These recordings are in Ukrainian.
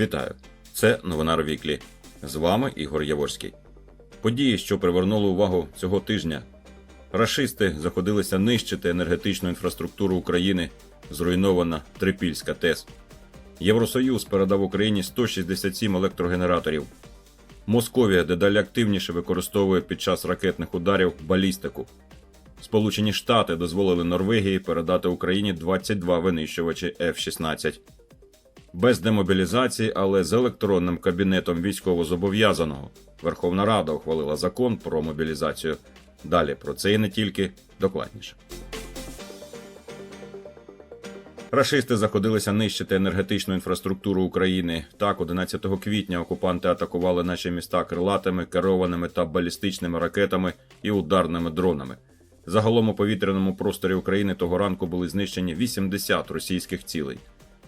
Вітаю! Це новина Ровіклі. З вами Ігор Яворський. Події, що привернули увагу цього тижня. Рашисти заходилися нищити енергетичну інфраструктуру України. Зруйнована Трипільська ТЕС. Євросоюз передав Україні 167 електрогенераторів. Московія дедалі активніше використовує під час ракетних ударів балістику. Сполучені Штати дозволили Норвегії передати Україні 22 винищувачі F-16 без демобілізації, але з електронним кабінетом військовозобов'язаного. Верховна Рада ухвалила закон про мобілізацію. Далі про це і не тільки докладніше. Рашисти заходилися нищити енергетичну інфраструктуру України. Так, 11 квітня окупанти атакували наші міста крилатими, керованими та балістичними ракетами і ударними дронами. Загалом у повітряному просторі України того ранку були знищені 80 російських цілей.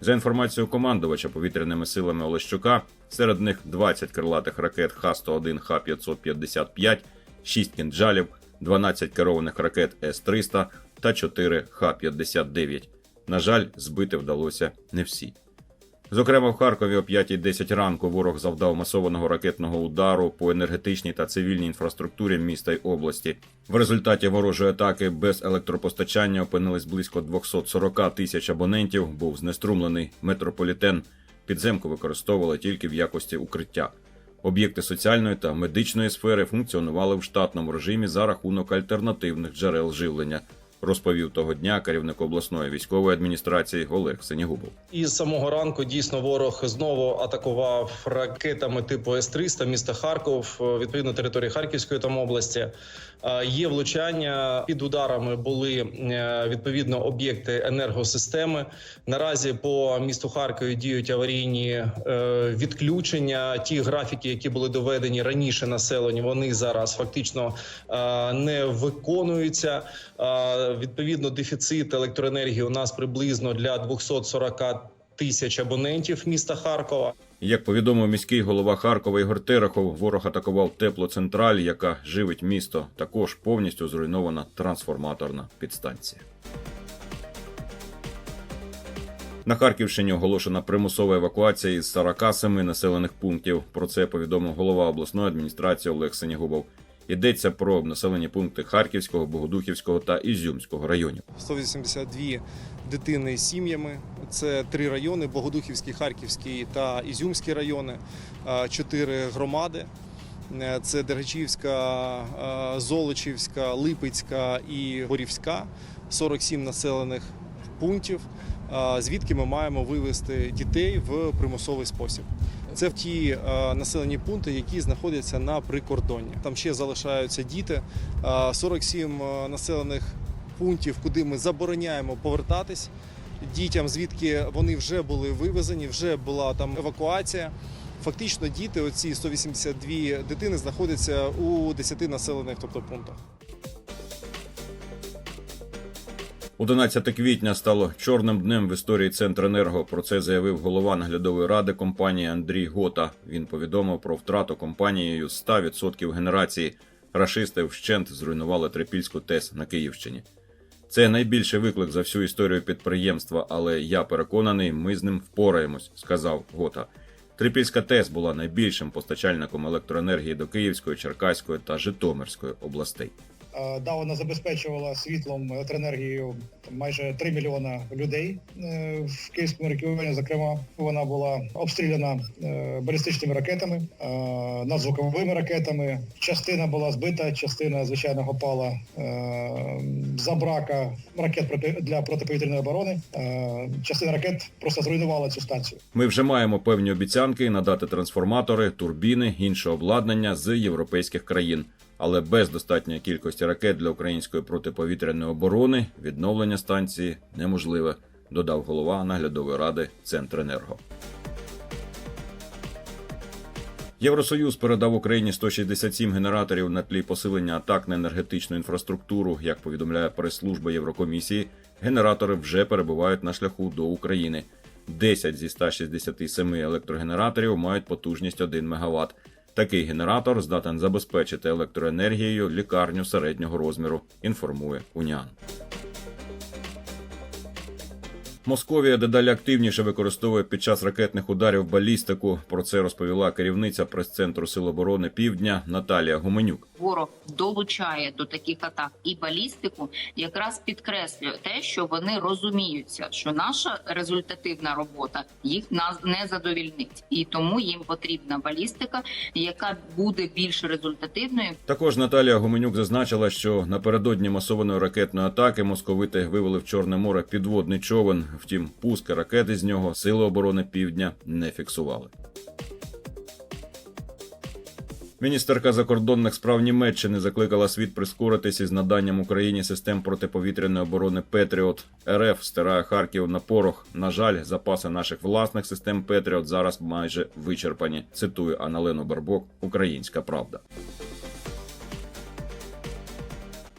За інформацією командувача повітряними силами Олещука, серед них 20 крилатих ракет Х-101, Х-555, 6 кінджалів, 12 керованих ракет С-300 та 4 Х-59. На жаль, збити вдалося не всі. Зокрема, в Харкові о 5.10 ранку ворог завдав масованого ракетного удару по енергетичній та цивільній інфраструктурі міста й області. В результаті ворожої атаки без електропостачання опинились близько 240 тисяч абонентів. Був знеструмлений метрополітен. Підземку використовували тільки в якості укриття. Об'єкти соціальної та медичної сфери функціонували в штатному режимі за рахунок альтернативних джерел живлення, розповів того дня керівник обласної військової адміністрації Олег Синігубов. І з самого ранку дійсно ворог знову атакував ракетами типу С-300 міста Харков, відповідно території Харківської там області. Є влучання під ударами були е, відповідно об'єкти енергосистеми. Наразі по місту Харкові діють аварійні е, відключення. Ті графіки, які були доведені раніше населенню, вони зараз фактично е, не виконуються. Відповідно, дефіцит електроенергії у нас приблизно для 240 тисяч абонентів міста Харкова. Як повідомив міський голова Харкова Ігор Терехов, ворог атакував теплоцентраль, яка живить місто. Також повністю зруйнована трансформаторна підстанція. На Харківщині оголошена примусова евакуація із 47 населених пунктів. Про це повідомив голова обласної адміністрації Олег Синігубов. Йдеться про населені пункти Харківського, Богодухівського та Ізюмського районів. 182 дитини з сім'ями. Це три райони: Богодухівський, Харківський та Ізюмський райони, чотири громади. Е, Це Дергачівська, Золочівська, Липецька і Борівська. 47 населених пунктів, звідки ми маємо вивезти дітей в примусовий спосіб. Це ті е, населені пункти, які знаходяться на прикордонні. Там ще залишаються діти. Е, 47 е, населених пунктів, куди ми забороняємо повертатись дітям, звідки вони вже були вивезені, вже була там евакуація. Фактично, діти, оці 182 дитини, знаходяться у 10 населених тобто, пунктах. 11 квітня стало чорним днем в історії Центренерго. Про це заявив голова наглядової ради компанії Андрій Гота. Він повідомив про втрату компанією 100% генерації. Рашисти вщент зруйнували Трипільську ТЕС на Київщині. Це найбільший виклик за всю історію підприємства, але я переконаний, ми з ним впораємось, сказав Гота. Трипільська ТЕС була найбільшим постачальником електроенергії до Київської, Черкаської та Житомирської областей. Е, Да, вона забезпечувала світлом електроенергією майже 3 мільйона людей е, в Київському регіоні. Зокрема, вона була обстріляна е, балістичними ракетами, е, надзвуковими ракетами. Частина була збита, частина звичайно пала е, за брака ракет для протиповітряної оборони. Е, Частина ракет просто зруйнувала цю станцію. Ми вже маємо певні обіцянки надати трансформатори, турбіни, інше обладнання з європейських країн. Але без достатньої кількості ракет для української протиповітряної оборони відновлення станції неможливе, додав голова наглядової ради Центренерго. Євросоюз передав Україні 167 генераторів на тлі посилення атак на енергетичну інфраструктуру. Як повідомляє прес-служба Єврокомісії, генератори вже перебувають на шляху до України. 10 зі 167 електрогенераторів мають потужність 1 МВт. Такий генератор здатен забезпечити електроенергією лікарню середнього розміру, інформує Уніан. Московія дедалі активніше використовує під час ракетних ударів балістику. Про це розповіла керівниця прес-центру Сил оборони Півдня Наталія Гуменюк. ворог долучає до таких атак і балістику, якраз підкреслює те, що вони розуміються, що наша результативна робота їх нас не задовільнить, і тому їм потрібна балістика, яка буде більш результативною. Також Наталія Гуменюк зазначила, що напередодні масованої ракетної атаки московити вивели в Чорне море підводний човен. Втім, пуски ракети з нього сили оборони Півдня не фіксували. Міністерка закордонних справ Німеччини закликала світ прискоритися із наданням Україні систем протиповітряної оборони Петріот. РФ стирає Харків на порох. На жаль, запаси наших власних систем Петріот зараз майже вичерпані. Цитую Аналену Барбок, Українська Правда.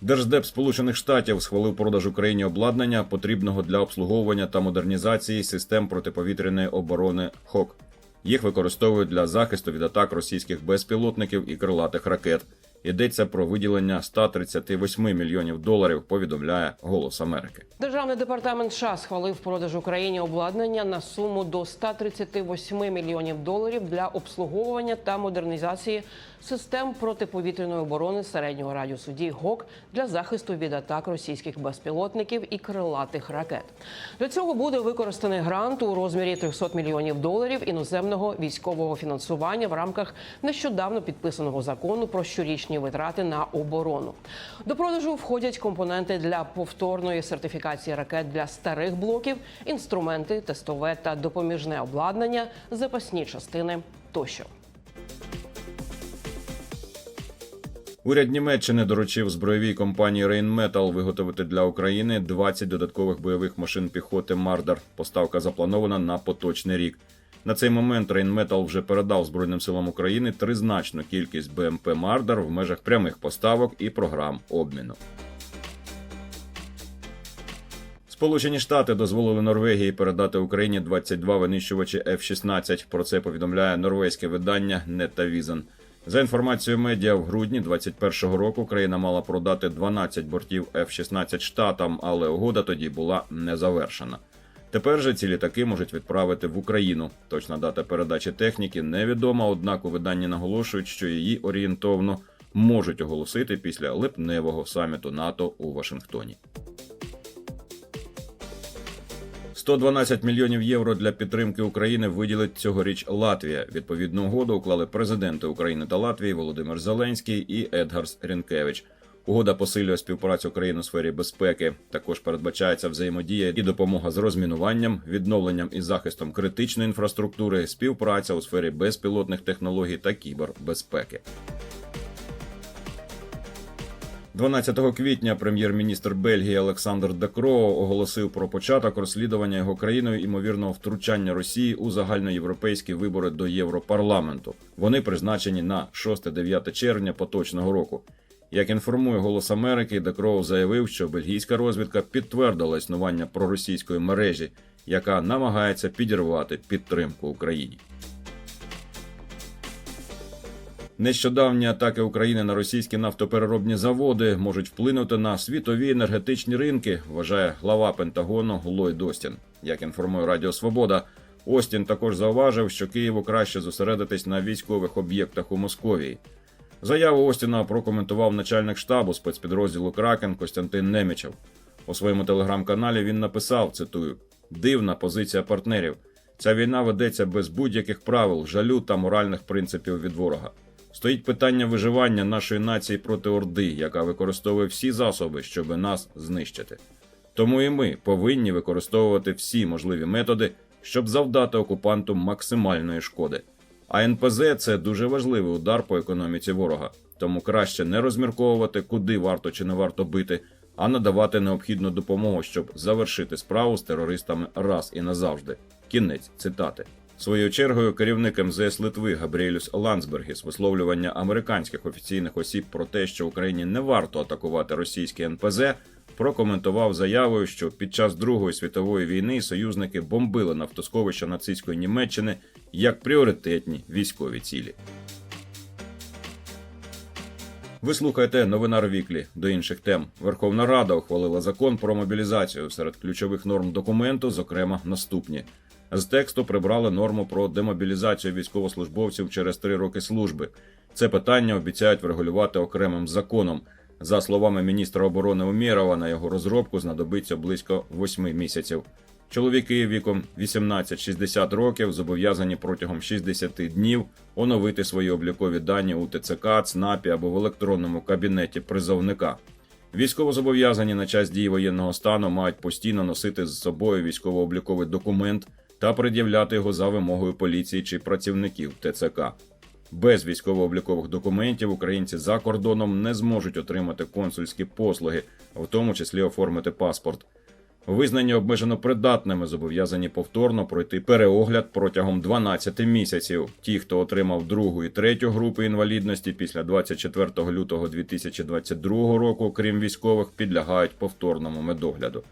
Держдеп Сполучених Штатів схвалив продаж Україні обладнання, потрібного для обслуговування та модернізації систем протиповітряної оборони ХОК. Їх використовують для захисту від атак російських безпілотників і крилатих ракет. Йдеться про виділення 138 мільйонів доларів. Повідомляє Голос Америки. Державний департамент США схвалив продаж Україні обладнання на суму до 138 мільйонів доларів для обслуговування та модернізації систем протиповітряної оборони середнього радіусу дій ГОК для захисту від атак російських безпілотників і крилатих ракет. Для цього буде використаний грант у розмірі 300 мільйонів доларів іноземного військового фінансування в рамках нещодавно підписаного закону про щорічні витрати на оборону. До продажу входять компоненти для повторної сертифікації ракет для старих блоків, інструменти, тестове та допоміжне обладнання, запасні частини тощо. Уряд Німеччини доручив збройовій компанії Rheinmetall виготовити для України 20 додаткових бойових машин піхоти Мардар. Поставка запланована на поточний рік. На цей момент Rheinmetall вже передав Збройним силам України тризначну кількість БМП Мардар в межах прямих поставок і програм обміну. Сполучені Штати дозволили Норвегії передати Україні 22 винищувачі F-16. Про це повідомляє норвезьке видання Нетавізен. За інформацією медіа, в грудні 2021 року країна мала продати 12 бортів F-16 штатам, але угода тоді була не завершена. Тепер же ці літаки можуть відправити в Україну. Точна дата передачі техніки невідома, однак у виданні наголошують, що її орієнтовно можуть оголосити після липневого саміту НАТО у Вашингтоні. 112 мільйонів євро для підтримки України виділить цьогоріч Латвія. Відповідну угоду уклали президенти України та Латвії Володимир Зеленський і Едгарс Рінкевич. Угода посилює співпрацю країн у сфері безпеки. Також передбачається взаємодія і допомога з розмінуванням, відновленням і захистом критичної інфраструктури, співпраця у сфері безпілотних технологій та кібербезпеки. 12 квітня прем'єр-міністр Бельгії Олександр Декро оголосив про початок розслідування його країною імовірного втручання Росії у загальноєвропейські вибори до Європарламенту. Вони призначені на 6-9 червня поточного року. Як інформує Голос Америки, Декроу заявив, що бельгійська розвідка підтвердила існування проросійської мережі, яка намагається підірвати підтримку Україні. Нещодавні атаки України на російські нафтопереробні заводи можуть вплинути на світові енергетичні ринки, вважає глава Пентагону Ллойд Остін. Як інформує Радіо Свобода, Остін також зауважив, що Києву краще зосередитись на військових об'єктах у Московії. Заяву Остіна прокоментував начальник штабу спецпідрозділу Кракен Костянтин Немічев. У своєму телеграм-каналі він написав: цитую: дивна позиція партнерів. Ця війна ведеться без будь-яких правил, жалю та моральних принципів від ворога. Стоїть питання виживання нашої нації проти Орди, яка використовує всі засоби, щоб нас знищити. Тому і ми повинні використовувати всі можливі методи, щоб завдати окупанту максимальної шкоди. А НПЗ це дуже важливий удар по економіці ворога, тому краще не розмірковувати, куди варто чи не варто бити, а надавати необхідну допомогу, щоб завершити справу з терористами раз і назавжди. Кінець цитати. Своєю чергою керівник МЗС Литви Габріелюс Ландсбергіс висловлювання американських офіційних осіб про те, що Україні не варто атакувати російські НПЗ, прокоментував заявою, що під час Другої світової війни союзники бомбили нафтосховища нацистської Німеччини як пріоритетні військові цілі. Ви слухаєте новинар Віклі до інших тем. Верховна Рада ухвалила закон про мобілізацію серед ключових норм документу, зокрема наступні. З тексту прибрали норму про демобілізацію військовослужбовців через три роки служби. Це питання обіцяють врегулювати окремим законом. За словами міністра оборони Умєрова, на його розробку знадобиться близько восьми місяців. Чоловіки віком 18-60 років зобов'язані протягом 60 днів оновити свої облікові дані у ТЦК, ЦНАПі або в електронному кабінеті призовника. Військовозобов'язані на час дії воєнного стану мають постійно носити з собою військово-обліковий документ та пред'являти його за вимогою поліції чи працівників ТЦК. Без військово-облікових документів українці за кордоном не зможуть отримати консульські послуги, в тому числі оформити паспорт. Визнані обмежено придатними зобов'язані повторно пройти переогляд протягом 12 місяців. Ті, хто отримав другу і третю групи інвалідності після 24 лютого 2022 року, крім військових, підлягають повторному медогляду.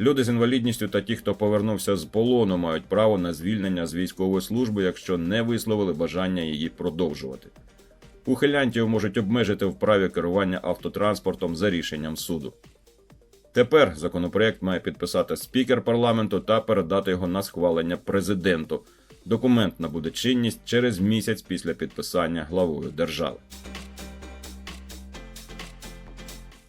Люди з інвалідністю та ті, хто повернувся з полону, мають право на звільнення з військової служби, якщо не висловили бажання її продовжувати. Ухилянтів можуть обмежити в праві керування автотранспортом за рішенням суду. Тепер законопроект має підписати спікер парламенту та передати його на схвалення президенту. Документ набуде чинність через місяць після підписання главою держави.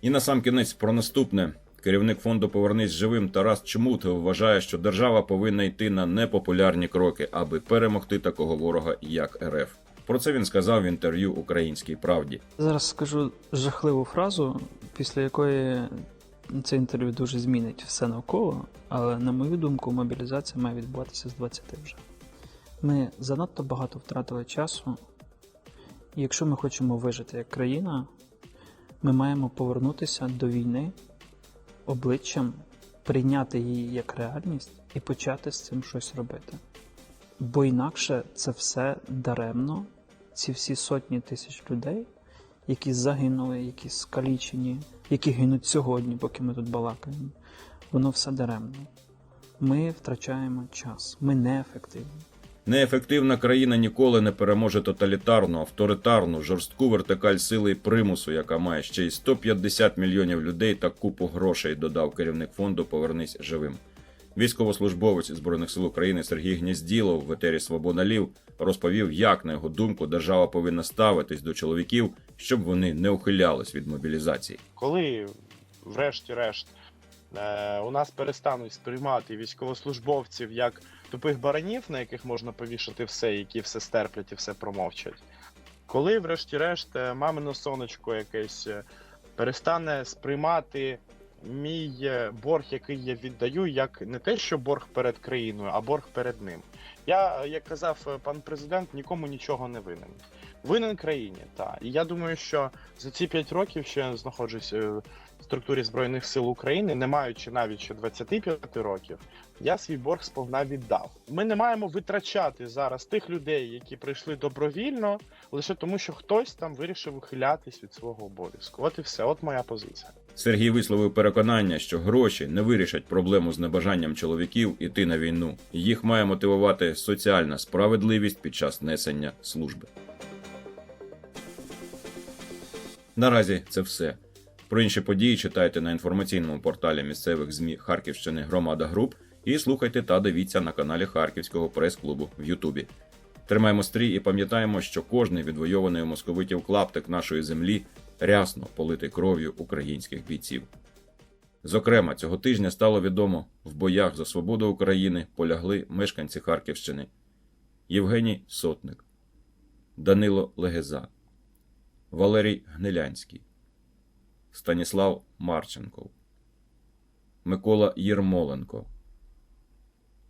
І на сам кінець про наступне. Керівник фонду Повернись живим Тарас Чмут вважає, що держава повинна йти на непопулярні кроки, аби перемогти такого ворога, як РФ. Про це він сказав в інтерв'ю Українській правді. Зараз скажу жахливу фразу, після якої це інтерв'ю дуже змінить все навколо, але на мою думку, мобілізація має відбуватися з 20 вже. Ми занадто багато втратили часу, і якщо ми хочемо вижити як країна, ми маємо повернутися до війни обличчям, прийняти її як реальність і почати з цим щось робити. Бо інакше це все даремно, ці всі сотні тисяч людей, які загинули, які скалічені, які гинуть сьогодні, поки ми тут балакаємо, воно все даремно. Ми втрачаємо час, ми неефективні. Неефективна країна ніколи не переможе тоталітарну, авторитарну, жорстку вертикаль сили і примусу, яка має ще й 150 мільйонів людей та купу грошей, додав керівник фонду Повернись живим. Військовослужбовець Збройних сил України Сергій Гнізділов в етері Свобода Лів розповів, як, на його думку, держава повинна ставитись до чоловіків, щоб вони не ухилялись від мобілізації. коли, врешті-решт, е, у нас перестануть сприймати військовослужбовців як тупих баранів, на яких можна повішати все, які все стерплять і все промовчать. Коли, врешті-решт, е, мамино сонечко якесь е, перестане сприймати мій е, борг, який я віддаю, як не те, що борг перед країною, а борг перед ним. Я, як казав пан президент, нікому нічого не винен. Винен країні, так. І я думаю, що за ці 5 років, я знаходжусь структурі Збройних сил України, не маючи навіть ще 25 років, я свій борг сповна віддав. Ми не маємо витрачати зараз тих людей, які прийшли добровільно, лише тому, що хтось там вирішив ухилятись від свого обов'язку. От і все, от моя позиція. Сергій висловив переконання, що гроші не вирішать проблему з небажанням чоловіків іти на війну. Їх має мотивувати соціальна справедливість під час несення служби. Наразі це все. Про інші події читайте на інформаційному порталі місцевих ЗМІ Харківщини Громада Груп і слухайте та дивіться на каналі Харківського прес-клубу в Ютубі. Тримаємо стрій і пам'ятаємо, що кожний відвойований у московитів клаптик нашої землі рясно политий кров'ю українських бійців. Зокрема, цього тижня стало відомо, в боях за свободу України полягли мешканці Харківщини Євгеній Сотник, Данило Легеза, Валерій Гнилянський, Станіслав Марченков, Микола Єрмоленко,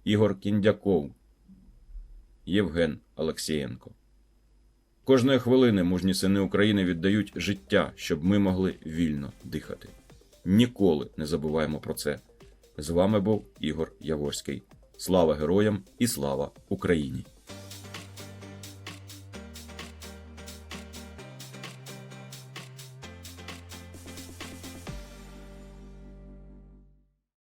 Ігор Кіндяков, Євген Олексієнко. Кожної хвилини мужні сини України віддають життя, щоб ми могли вільно дихати. Ніколи не забуваємо про це. З вами був Ігор Яворський. Слава героям і слава Україні!